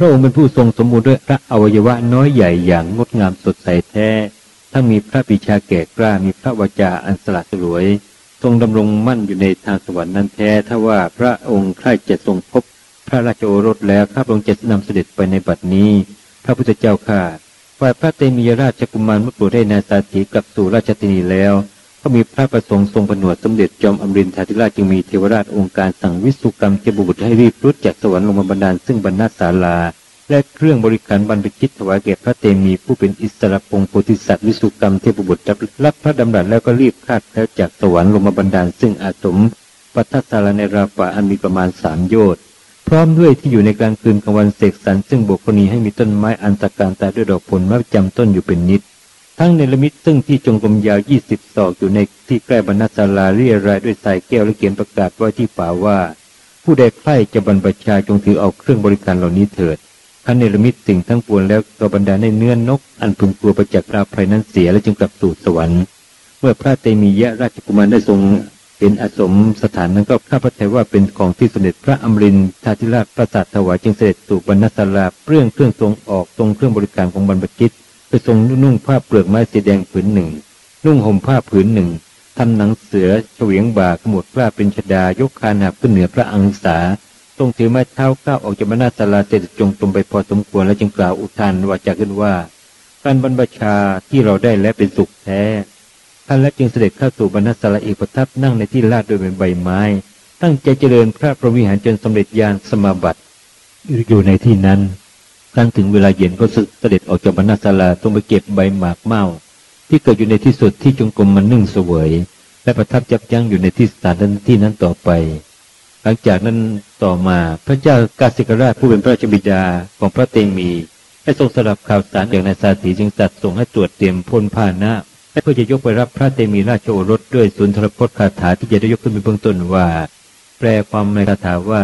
พระองค์เป็นผู้ทรงสมบูรณ์ด้วยพระอวัยวะน้อยใหญ่อย่างงดงามสดใสแท้ ทั้งมีพระปิชาแก่กล้ามีพระวจาอันสละสลวย ทรงดำรงมั่นอยู่ในทางสวรรค์นั้นแท้ ถ้าว่าพระองค์ใคร่จะทรงพบพระราชโอรสแล้วข้าพระองค์จะนำเสด็จไปในบัดนี้ พระพุทธเจ้าข้าฝ่ายพระเตมียราชกุมารมุตรได้นาสาถีกลับสู่ราชธินีแล้ว ก็มีพระประสงค์ทรงผนวดสมเด็จจอมอมรินทราธิราชจึงมีเทวราชองค์การสั่งวิสุกรรมเจบุตรให้รีบรุดจากสวรรค์ลงมาบรรดาลซึ่งบรรณาศาลา และเครื่องบริการบรรพชิตถวายแก่พระเตมีผู้เป็นอิสระพงศ์โพธิสัตว์วิสุกรรมเทพบุตรรับพระดำรัสแล้วก็รีบคาดแล้วจากสวรรค์ลงมาบรรดาลซึ่งอาสมปัทศาลในราปะอันมีประมาณสามโยชน์พร้อมด้วยที่อยู่ในกลางคืนกลางวันเสกสรรซึ่งบุคคลีให้มีต้นไม้อันตะการตาด้วยดอกผลไม้จำต้นอยู่เป็นนิด ทั้งในละมิตซึ่งที่จงกรมยาวยี่สิบศอกอยู่ในที่ใกล้บรรณศาลาเรียรายด้วยสายแก้วและเขียนประกาศไว้ที่ฝาว่า ผู้ใดใคร่จะบรรพชาจงถือเอาเครื่องบริการเหล่านี้เถิดท่านเนรมิตสิ่งทั้งปวงแล้วก็บรรดาในเนื้อนก อันพึงกลัวประจักษ์ราภัยนั้นเสียและจึงกลับสู่สวรรค์เมื่อพระเตมียะราชกุมารได้ทรงเป็นอสมสถานนั้นก็ข้าพระทัยว่าเป็นของที่สมเด็จพระอมรินทราธิราชประสาทถวายจึงเสด็จสู่บรรณศาลาเปลื้องเครื่องทรงออกตรงเครื่องบริการของบรรพชิต ไปทรงนุ่งผ้าเปลือกไม้สีแดงผืนหนึ่ง นุ่งห่มผ้าผืนหนึ่งทำหนังเสือเฉวียงบ่าขมวดพระเป็นชดายกคานหับขึ้นเหนือพระอังสาทรงถือไม้เท้าก้าวออกจากบรรณศาลาเสด็จจงตรงไปพอสมควรและจึงกล่าวอุทานว่าจะขึ้นว่าการบรรพชาที่เราได้และเป็นสุขแท้ท่านและจึงเสด็จเข้าสู่บรรณศาลาเอกประทับนั่งในที่ลาดโดยเป็นใบไม้ ตั้งใจเจริญพระพรหมิหารจนสำเร็จญาณสมาบัติอยู่ในที่นั้น ครั้งถึงเวลาเย็นก็เสด็จออกจากบรรณศาลาต้องไปเก็บใบหมากเมาที่เกิดอยู่ในที่สุดที่จงกรมมันนึ่งเสวย และประทับจับยั้งอยู่ในที่สถานที่นั้นต่อไป หลังจากนั้นต่อมาพระเจ้ากาสิกราชผู้เป็นพระราชบิดาของพระเตมีให้ทรงสลับข่าวสารอย่างนายสาสีจึงตัดส่งให้ตรวจเตรียมพลผ้าหน้าเพื่อจะยกไปรับพระเตมีราชโอรสด้วยสุนทรพจน์คาถาที่จะได้ยกขึ้นเป็นเบื้องต้นว่า แปลความในคาถาว่า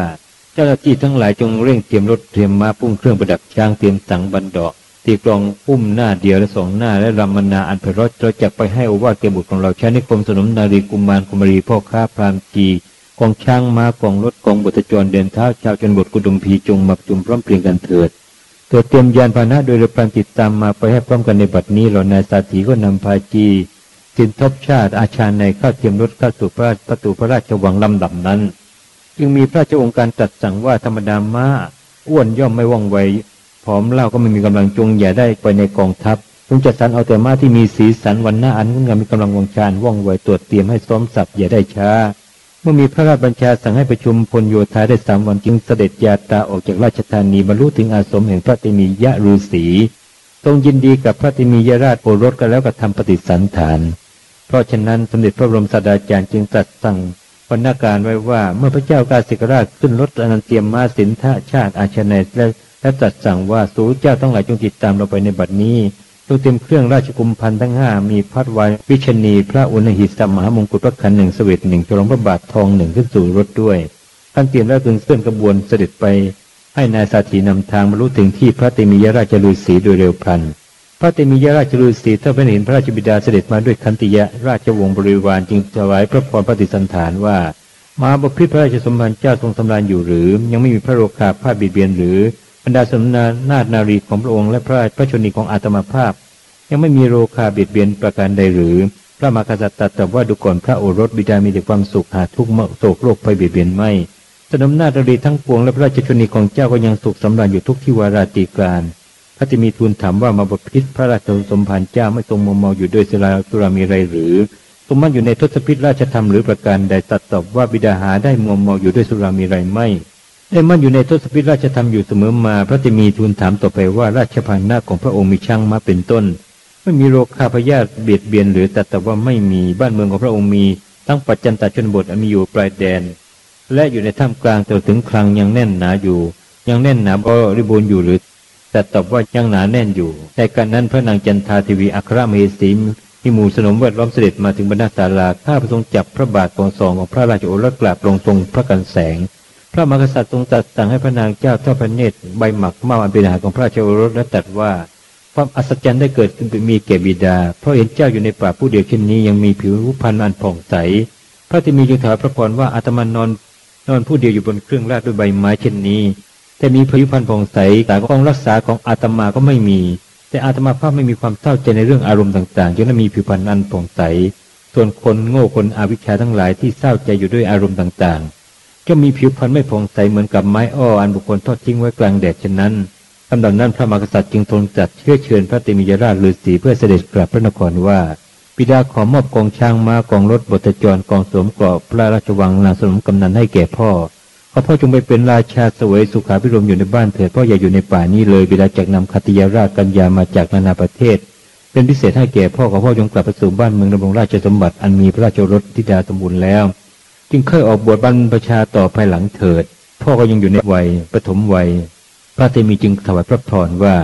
เจ้าหน้าที่ทั้งหลายจงเร่งเตรียมรถเตรียมม้าพุ่งเครื่องประดับช้างเตรียมสังบันดอกตีกลองพุ่มหน้าเดียวและสองหน้าและรำมนาอันเพรสเราจะไปให้อวาดเกบุตรของเราใช้นิคมสนมนารีกุมารกุมารีพ่อค้าพรามจีกองช้างม้ากองรถกองบุตรจรเดินเท้าชาวจนบทกุดุมพีจงมาจุมพร้อมเพรียงกันเถิดเกิดเตรียมยานพาหนะโดยเรือพรานติดตามมาไปให้พร้อมกันในบัดนี้เหล่านายสาธีก็นำพาจีสินทบชาติอาชาในเข้าเทียมรถเข้าสู่พระประตูพระราชวังลำดับนั้น จึงมีพระเจ้าองค์การตรัสสั่งว่าธรรมดาม้าอ้วนย่อมไม่ว่องไวผอมเล่าก็ไม่มีกำลังจงอย่าได้ไปในกองทัพจงจัดสรรเอาแต่ม้าที่มีสีสันวันหน้าอันงดงามมีกำลังวังชาญว่องไวตรวจเตรียมให้ซ้อมสับอย่าได้ช้า เมื่อมีพระราชบัญชาสั่งให้ประชุมพลโยธาได้สามวันจึงเสด็จยาตาออกจากราชธานีบรรลุถึงอาสมแห่งพระติมียะฤาษีทรงยินดีกับพระติมียราชโอรสกันแล้วก็ทำปฏิสันฐาน เพราะฉะนั้นสมเด็จพระบรมศาสดาจารย์จึงตรัสสั่ง พนัการไว้ว่าเมื่อพระเจ้ากาสิกราชขึ้นรถอนันเตียมมาสินทะชาติอาชนยและและตรัสสั่งว่าสูเจ้าต้องหลายจงติดตามเราไปในบัดนี้จงเตรียมเครื่องราชกุมพันทั้งห้ามีพัดวายวิชนีพระอุณหิสัมมหามงกุฎพระขันหนึ่งเสวตหนึ่งฉลองพระบาททองหนึ่งขึ้นสู่รถด้วยท่านเตรียมแล้วจึงเคลื่อนกระบวนเสด็จไป ให้นายสาธีนำทางบรรลุถึงที่พระเตมียราชฤาษีโดยเร็วพลัน พระเตมียราชฤาษีถ้าเป็นเห็นพระราชบิดาเสด็จมาด้วยคันติยะราชวงศ์บริวารจึงถวายพระพรปฏิสันฐานว่ามาบพิตรพระราชสมภารเจ้าทรงสำราญอยู่หรือ ยังไม่มีพระโรคาพาดบีเบียนหรือบรรดาสมนานาฏนารีของพระองค์และพระพระชนีของอาตมาภาพ ยังไม่มีโรคาเบียดเบียนประการใดหรือ พระมากษัตริย์ตรัสว่าดูก่อนพระโอรสบิดามีแต่ความสุขหาทุกข์โศกโรคภัยเบียดเบียนไม่สนมนาฏนารีทั้งปวงและพระราชชนีของเจ้าก็ยังสุขสำราญอยู่ทุกที่วาราตีการ พระติมีทูลถามว่ามาบพิษพระราชสมภารเจ้าไม่ทรงมอมเมาอยู่ด้วยสลาตุรามีไรหรือทรงมั่นอยู่ในทศพิษราชธรรมหรือประการใดตัดตอบว่าบิดาหาได้มอมเมาอยู่ด้วยสุรามีไรไม่ได้มั่นอยู่ในทศพิษราชธรรมอยู่เสมอมา พระติมีทูลถามต่อไปว่าราชพันนาของพระองค์มีช่างมาเป็นต้น ไม่มีโรคคาพยาธิเบียดเบียนหรือตัดแต่ว่าไม่มีบ้านเมืองของพระองค์มีตั้งปัจจันตชนบทมีอยู่ปลายแดน และอยู่ในถ้ำกลางจนถึงคลังยังแน่นหนาอยู่ ยังแน่นหนาบริบูรณ์อยู่หรือ แต่ตอบว่ายังหนาแน่นอยู่แต่การนั้นพระนางจันทาทีวีอัครมเหสีมีหมู่สนมแวดล้อมเสด็จมาถึงบรรณาศาลาข้าพระทรงจับพระบาทของสองของพระราชโอรสกราบลงตรงพระกันแสง พระมหากษัตริย์ทรงตัดสั่งให้พระนางเจ้าทอดพระเนตรใบหมักเมาอันเป็นอาหารของพระราชโอรสและตรัสว่า ความอัศจรรย์ได้เกิดขึ้นมีแก่บิดา เพราะเห็นเจ้าอยู่ในป่าผู้เดียวเช่นนี้ยังมีผิวพรรณอันผ่องใส พระที่มีจึงถามพระพรว่าอาตมานอนนอนผู้เดียวอยู่บนเครื่องราชด้วยใบไม้เช่นนี้ แต่มีผิวพรรณผ่องใสแต่กองรักษาของอาตมาก็ไม่มี แต่อาตมาภาพไม่มีความเศร้าใจในเรื่องอารมณ์ต่างๆจนมีผิวพรรณอันผ่องใส ส่วนคนโง่คนอวิชชาทั้งหลายที่เศร้าใจอยู่ด้วยอารมณ์ต่างๆ ก็มีผิวพรรณไม่ผ่องใสเหมือนกับไม้อ้ออันบุคคลทอดทิ้งไว้กลางแดดเช่นนั้นลำดับนั้นพระมหากษัตริย์จึงทรงจัดเชื้อเชิญพระเตมียราชฤาษีเพื่อเสด็จกลับพระนครว่าปิดาขอมอบกองช้างม้ากองรถบทจรกองสวมเกราะพระราชวังนางสนมกำนันให้แก่พ่อ ขอพ่อจงไปเป็นราชาสวยสุขาพิรมอยู่ในบ้านเถิดพ่ออย่าอยู่ในป่านี้เลยเวลาจากนำคติยาราชกัญญามาจากนานาประเทศ เป็นพิเศษให้แก่พ่อขอพ่อจงกลับไปสู่บ้านเมืองดำรงราชสมบัติอันมีพระราชรถธิดาสมบูรณ์แล้ว จึงเคยออกบวชบรรพชาต่อภายหลังเถิด พ่อก็ยังอยู่ในวัยปฐมวัย พระเตมีจึงถวายพระพรว่า